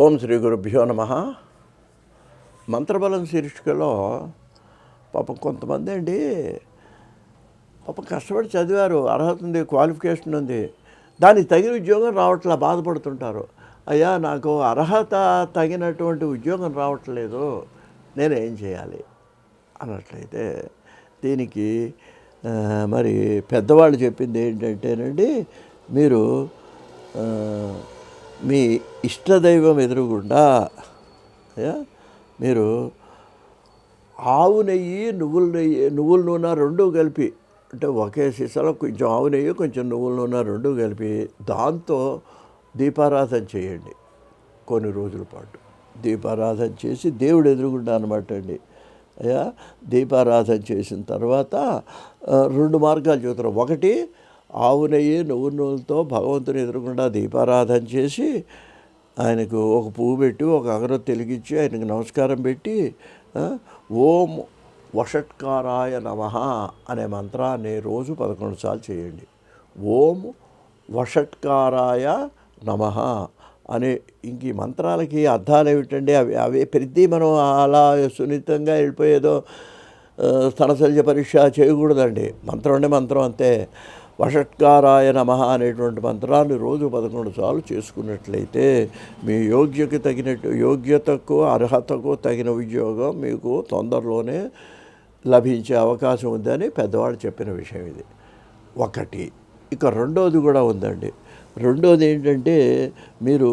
ఓం శ్రీ గురుభ్యో నమ. మంత్రబలం శీర్షికలో పాపం కొంతమంది అండి పాపం కష్టపడి చదివారు అర్హత ఉంది క్వాలిఫికేషన్ ఉంది. దానికి తగిన ఉద్యోగం రావట్లా బాధపడుతుంటారు. అయ్యా నాకు అర్హత తగినటువంటి ఉద్యోగం రావట్లేదు నేను ఏం చేయాలి? అన్నట్లయితే దీనికి మరి పెద్దవాళ్ళు చెప్పింది ఏంటంటేనండి మీరు మీ ఇష్టదైవం ఎదురుగుండా మీరు ఆవు నెయ్యి నువ్వుల నెయ్యి నువ్వుల నూనె రెండు కలిపి అంటే ఒకే సీసాలో కొంచెం ఆవు నెయ్యి కొంచెం నువ్వుల నూనె రెండు కలిపి దాంతో దీపారాధన చేయండి కొన్ని రోజుల పాటు. దీపారాధన చేసి దేవుడు ఎదురుగుండా అనమాట అండి. అయ్యా దీపారాధన చేసిన తర్వాత రెండు మార్గాలు చూస్తారు ఒకటి ఆవు నెయ్యి నువ్వు నూనెలతో భగవంతుని ఎదురుగుండా దీపారాధన చేసి ఆయనకు ఒక పువ్వు పెట్టి ఒక అగరొత్తి వెలిగించి ఆయనకు నమస్కారం పెట్టి ఓం వషట్కారాయ నమ అనే మంత్రాన్ని రోజు పదకొండు సార్లు చేయండి. ఓం వషట్కారాయ నమ అనే ఇంక ఈ మంత్రాలకి అర్థాలు ఏమిటండి? అవి అవి ప్రతి మనం అలా సున్నితంగా వెళ్ళిపోయేదో ఆ, పరీక్ష చేయకూడదండి. మంత్రం అంటే మంత్రం అంతే. వషట్కారాయ నమ అనేటువంటి మంత్రాన్ని రోజు పదకొండు సార్లు చేసుకున్నట్లయితే మీ యోగ్యకి తగినట్టు యోగ్యతకు అర్హతకు తగిన ఉద్యోగం మీకు తొందరలోనే లభించే అవకాశం ఉందని పెద్దవాళ్ళు చెప్పిన విషయం ఇది. ఒకటి. ఇక రెండోది కూడా ఉందండి. రెండోది ఏంటంటే మీరు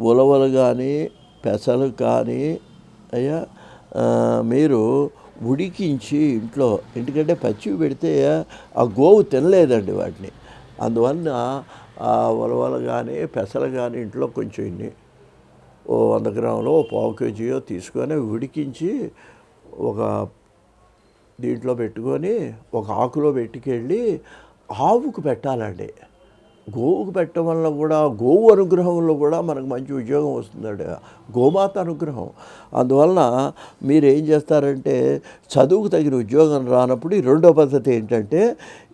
ఉలవలు కానీ పెసలు కానీ అయ్యా మీరు ఉడికించి ఇంట్లో ఎందుకంటే పచ్చివి పెడితే ఆ గోవు తినలేదండి వాటిని. అందువలన ఆ ఉలవలు కానీ పెసలు కానీ ఇంట్లో కొంచెం ఇన్ని ఓ వంద గ్రాములు ఓ పావు కేజీయో తీసుకొని ఉడికించి ఒక దీంట్లో పెట్టుకొని ఒక ఆకులో పెట్టుకెళ్ళి ఆవుకు పెట్టాలండి. గోవుకు పెట్టడం వల్ల కూడా గోవు అనుగ్రహంలో కూడా మనకు మంచి ఉద్యోగం వస్తుందండి. గోమాత అనుగ్రహం. అందువలన మీరు ఏం చేస్తారంటే చదువుకు తగిన ఉద్యోగం రానప్పుడు ఈ రెండో పద్ధతి ఏంటంటే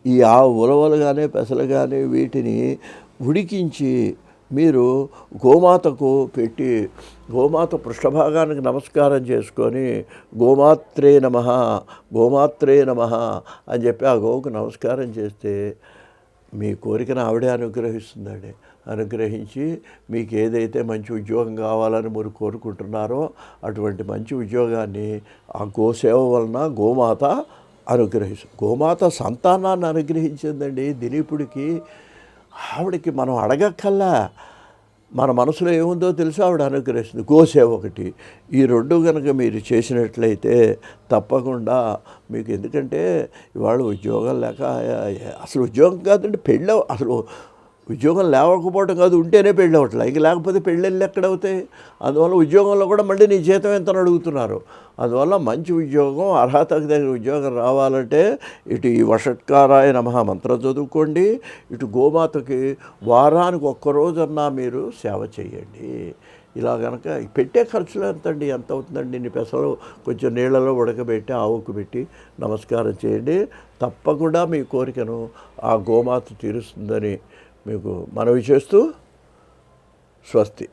ఈ ఆ ఉలవలు కానీ పెసలు కానీ వీటిని ఉడికించి మీరు గోమాతకు పెట్టి గోమాత పృష్ఠభాగానికి నమస్కారం చేసుకొని గోమాత్రే నమ గోమాత్రే నమ అని చెప్పి ఆ గోవుకు నమస్కారం చేస్తే మీ కోరికను ఆవిడే అనుగ్రహిస్తుందండి. అనుగ్రహించి మీకు ఏదైతే మంచి ఉద్యోగం కావాలని మీరు కోరుకుంటున్నారో అటువంటి మంచి ఉద్యోగాన్ని ఆ గోసేవ వలన గోమాత అనుగ్రహిస్తుంది గోమాత సంతానాన్ని అనుగ్రహించిందండి. దిలీపుడికి ఆవిడకి మనం అడగక్కల్లా మన మనసులో ఏముందో తెలుసు? ఆవిడ అనుగ్రహిస్తుంది. గోసేవ ఒకటి. ఈ రెండు కనుక మీరు చేసినట్లయితే తప్పకుండా మీకు ఎందుకంటే ఇవాళ ఉద్యోగం లేక అసలు ఉద్యోగం కాదండి పెళ్ళి అసలు ఉద్యోగం లేవకపోవడం కాదు ఉంటేనే పెళ్ళి అవ్వట్లే. ఇంక లేకపోతే పెళ్ళిళ్ళు ఎక్కడవుతాయి? అందువల్ల ఉద్యోగంలో కూడా మళ్ళీ నీ జీతం ఎంత అడుగుతున్నారు? అందువల్ల మంచి ఉద్యోగం అర్హతకు దగ్గర ఉద్యోగం రావాలంటే ఇటు ఈ వషట్కారాయ నమ మంత్రం చదువుకోండి. ఇటు గోమాతకి వారానికి ఒక్కరోజన్నా మీరు సేవ చేయండి. ఇలా కనుక పెట్టే ఖర్చులు ఎంతండి? ఎంత అవుతుందండి? నీ పెసలు కొంచెం నీళ్ళలో ఉడకబెట్టి ఆవుకు పెట్టి నమస్కారం చేయండి. తప్పకుండా మీ కోరికను ఆ గోమాత తీరుస్తుందని మీకు మనవి చేస్తూ స్వస్తి.